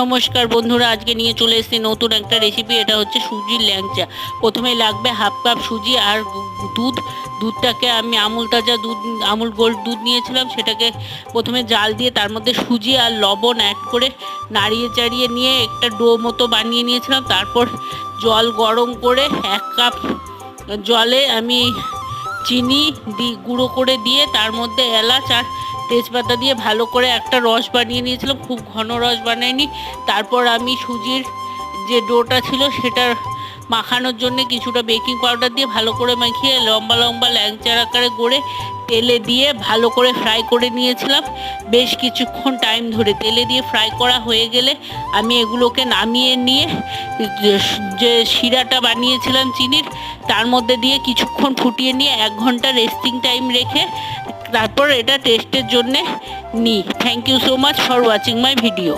নমস্কার বন্ধুরা, আজকে নিয়ে চলে এসেছি নতুন একটা রেসিপি এটা হচ্ছে সুজির ল্যাংচা। প্রথমে লাগবে হাফ কাপ সুজি আর দুধ। দুধটাকে আমি আমুল তাজা দুধ, আমুল গোল্ড দুধ নিয়েছিলাম, সেটাকে প্রথমে জাল দিয়ে তার মধ্যে সুজি আর লবণ অ্যাড করে নাড়িয়ে চাড়িয়ে নিয়ে একটা ডো মতো বানিয়ে নিয়েছিলাম। তারপর জল গরম করে এক কাপ জলে আমি চিনি দি, গুঁড়ো করে দিয়ে তার মধ্যে এলাচ আর তেজপাতা দিয়ে ভালো করে একটা রস বানিয়ে নিয়েছিলাম, খুব ঘন রস বানাইনি। তারপর আমি সুজির যে ডোটা ছিল সেটার মাখানোর জন্য কিছুটা বেকিং পাউডার দিয়ে ভালো করে মাখিয়ে লম্বা লম্বা ল্যাংচার আকারে গড়ে তেলে দিয়ে ভালো করে ফ্রাই করে নিয়েছিলাম। বেশ কিছুক্ষণ টাইম ধরে তেলে দিয়ে ফ্রাই করা হয়ে গেলে আমি এগুলোকে নামিয়ে নিয়ে যে- শিরাটা বানিয়েছিলাম চিনির, তার মধ্যে দিয়ে কিছুক্ষণ ফুটিয়ে নিয়ে এক ঘণ্টা রেস্টিং টাইম রেখে তারপর এটা টেস্টের জন্যে নিই। Thank you so much for watching my video